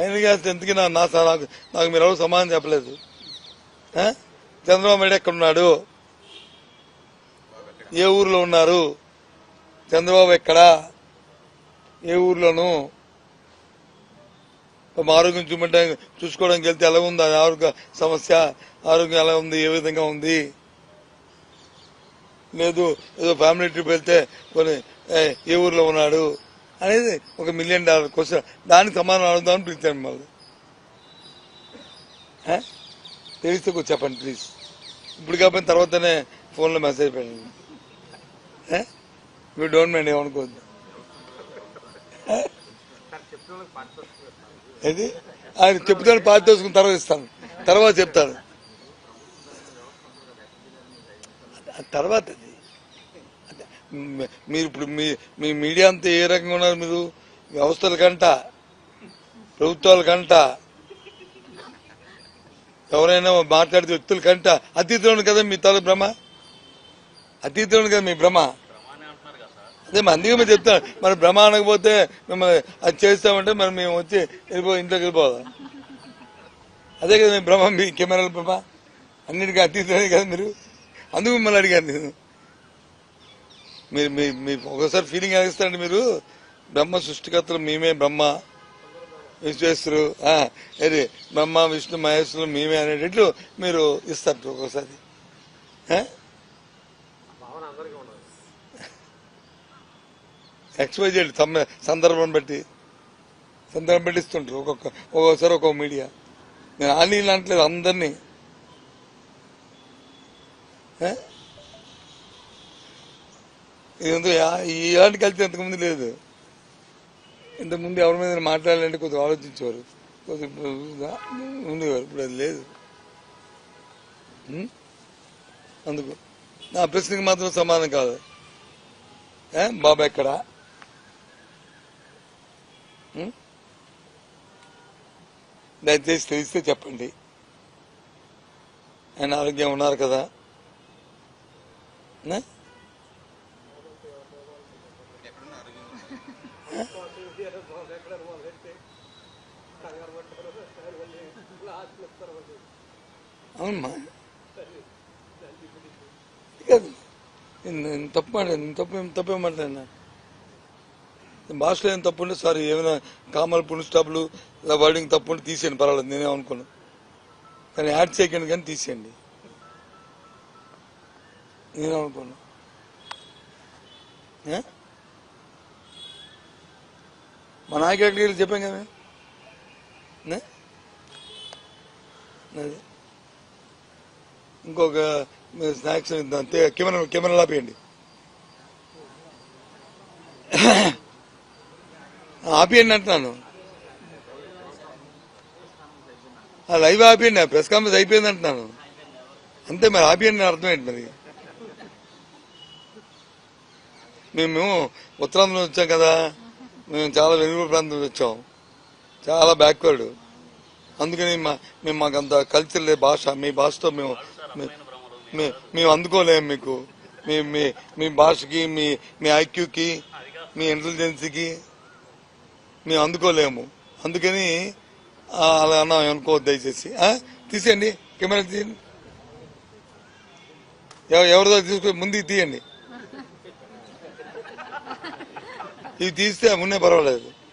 ఫైనల్గా ఎందుకు నా నా నాకు నాకు మీరు ఎవరు సమాధానం చెప్పలేదు? చంద్రబాబు నాయుడు ఎక్కడున్నాడు? ఏ ఊర్లో ఉన్నారు? చంద్రబాబు ఎక్కడా? ఏ ఊర్లోను? ఆరోగ్యం చూపించడానికి చూసుకోవడానికి వెళ్తే ఎలా ఉంది? ఆరోగ్య సమస్య ఆరోగ్యం ఎలా ఉంది? ఏ విధంగా ఉంది? లేదు ఏదో ఫ్యామిలీ ట్రిప్ వెళ్తే కొన్ని ఏ ఊర్లో ఉన్నాడు? అనేది ఒక మిలియన్ డాలర్ క్వశ్చన్ దానికి సమాధానం అడుగుదామని పిలిచాను మళ్ళీ తెలిస్తే కొంచెం చెప్పండి ప్లీజ్ ఇప్పుడు కాకపోయిన తర్వాతనే ఫోన్లో మెసేజ్ పెట్టండి. మీరు డోంట్ మైండ్ ఏమనుకోవద్దు. ఏది? ఆయన చెప్తాను పాత తీసుకుని తర్వాత ఇస్తాను. తర్వాత చెప్తాను తర్వాత అది మీరు ఇప్పుడు మీ మీ మీడియా అంతా ఏ రకంగా ఉన్నారు మీరు? వ్యవస్థల కంట? ప్రభుత్వాల కంట? ఎవరైనా మాట్లాడితే వ్యక్తుల కంట? అతీతంలో కదా మీ తల భ్రమ? అతీతంలో కదా మీ భ్రమ? అదే మరి అందుకే మేము చెప్తాను మరి భ్రమ అనకపోతే మిమ్మల్ని అది చేస్తామంటే మరి మేము వచ్చి వెళ్ళిపో ఇంట్లోకి వెళ్ళిపోదాం అదే కదా మీ భ్రమ మీ కెమెరాల భ్రమ? అన్నిటికీ అతీతమే కదా మీరు? అందుకు మిమ్మల్ని అడిగాను నేను. మీరు మీ మీ ఒకసారి ఫీలింగ్ ఆగిస్తారండి మీరు. బ్రహ్మ సృష్టికర్తలు మేమే బ్రహ్మ. విశ్వేశ్వరు ఆ, బ్రహ్మ విష్ణు మహేశ్వరులు మేమే అనేటట్లు మీరు ఇస్తారు ఒక్కోసారి ఆ? చేయండి సమ- సందర్భం బట్టి. సందర్భం బట్టి ఇస్తుంటారు ఒక్కొక్క ఒక్కొక్కసారి ఒక్కొక్క మీడియా నేను ఆలీలు అంటలేదు అందరినీ. ఏ? ఇది ఈ ఇలాంటి కలిసి ఇంతకుముందు లేదు. ఇంతకుముందు ఎవరి మీద మాట్లాడాలంటే కొద్దిగా ఆలోచించేవారు. కొద్దిగా ఉండేవారు. ఇప్పుడు అది లేదు. అందుకు. నా ప్రశ్నకి మాత్రం సమాధానం కాదు. ఏ? బాబా ఎక్కడా? దయచేసి తెలిస్తే చెప్పండి. ఆయన ఆరోగ్యం ఉన్నారు కదా? అవునమ్మా. కాదు నేను నేను తప్పు మాట నేను తప్పు ఏం- తప్పు మాట్లాడినా? భాషలో ఏం తప్పు ఉంటే సారీ ఏమైనా కామల్ పుణ్య స్టాప్లు ఇలా వర్డింగ్ తప్పు ఉంటే తీసేయండి పర్వాలేదు నేనే అనుకోను. కానీ యాడ్ చేయకండి కానీ తీసేయండి. నేను అనుకోను. మా నాయకుడికి చెప్పాం కదా. మేము. అది ఇంకొక స్నాక్స్ అంతే కెమెరా కెమెరా ఆపేయండి. ఆపేయండి అంటున్నాను. లైవ్ ఆపేయండి ప్రెస్ కాన్ఫరెన్స్ అయిపోయింది అంటున్నాను. అంతే మరి ఆపేయండి అని అర్థం ఏంటి మరి. మేము ఉత్తరాంధ్ర వచ్చాం కదా. మేము చాలా వెనుక ప్రాంతం వచ్చాం. చాలా బ్యాక్వర్డ్ అందుకని మా మేము మాకు అంత కల్చర్ లేదు భాష మీ భాషతో మేము మేము అందుకోలేము మీకు. మీ మీ మీ భాషకి మీ మీ ఐక్యూకి మీ ఇంటెలిజెన్సీకి మేము అందుకోలేము. అందుకని అలా అన్నా అనుకోవద్దు దయచేసి. తీసేయండి. కెమెరా తీయండి. ఎవ- ఎవరిదో తీసుకుని ముందుకు తీయండి. ఇవి తీస్తే ఉన్నే పర్వాలేదు.